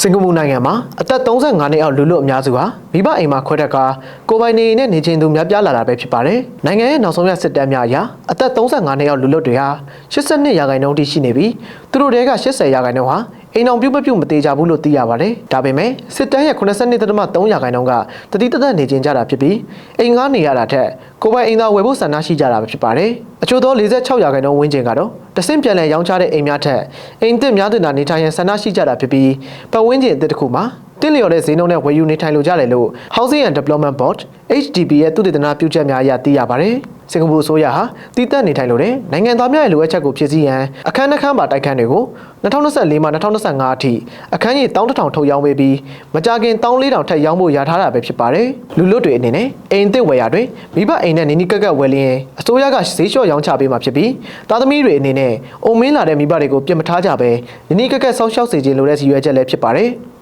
စင်ကာပူနိုင်ငံမှာအသက်35နှစ်အောက်လူလူအများစုဟာမိဘအိမ်မှာခွဲတက်ကကိုယ်ပိုင်နေနဲ့နေချင်းသူများပြားလာတာပဲဖြစ်ပါတယ်။နိုင်ငံရဲ့နောက်ဆုံးရစစ်တမ်းများအရအသက်35နှစ်အောက်လူလူတွေဟာ82ရာခိုင်နှုန်းထိရှိနေပြီးသူတို့တွေက80ရာခိုင်နှုန်းဟာ အိမ်အောင်ပြုတ်မပြုတ်မသေးကြဘူးလို့သိရပါတယ်။ဒါပေမဲ့စစ်တမ်းရဲ့82.3ရာခိုင်နှုန်းကတတိတသက်နေချင်းကြတာဖြစ်ပြီးအိမ်ငားနေရတာထက်ကိုယ်ပိုင်အိမ်သာဝယ်ဖို့ဆန္ဒရှိကြတာပဲဖြစ်ပါတယ်။အချို့သော46ရာခိုင်နှုန်းဝန်းကျင်ကတော့တဆင့်ပြန်လည်ရောင်းချတဲ့အိမ်များထက်အိမ်သစ်များတင်တာနေထိုင်ရန်ဆန္ဒရှိကြတာဖြစ်ပြီးပတ်ဝန်းကျင်အသစ်တစ်ခုမှာတင်းလျော်တဲ့ဈေးနှုန်းနဲ့ဝယ်ယူနေထိုင်လိုကြတယ်လို့ Housing and Development Board HDB ရဲ့သုတေသနပြုချက်များအရသိရပါတယ်။ စင်ကာပူအစိုးရဟာတည်တံ့နေထိုင်လို့တဲ့နိုင်ငံသားများရဲ့လိုအပ်ချက်ကိုဖြည့်ဆည်းရန်အခန်းတစ်ခန်းပါတိုက်ခန်းတွေကို2024မှ2025အထိအခန်းကြီး1100ထုတ်ရောင်းပေးပြီးမကြခင်1400ထပ်ရောင်းဖို့ရထားတာပဲဖြစ်ပါတယ်။လူလွတ်တွေအနေနဲ့အိမ်သစ်ဝယ်ရတွင်မိဘအိမ်နဲ့နီနီကက်ကက်ဝယ်လျင်အစိုးရကဈေးလျှော့ရောင်းချပေးမှာဖြစ်ပြီးသားသမီးတွေအနေနဲ့အုံမင်းလာတဲ့မိဘတွေကိုပြစ်မထားကြပဲနီနီကက်ကက်ဆောက်ရှောက်စေခြင်းလိုတဲ့စီရွယ်ချက်လည်းဖြစ်ပါတယ်။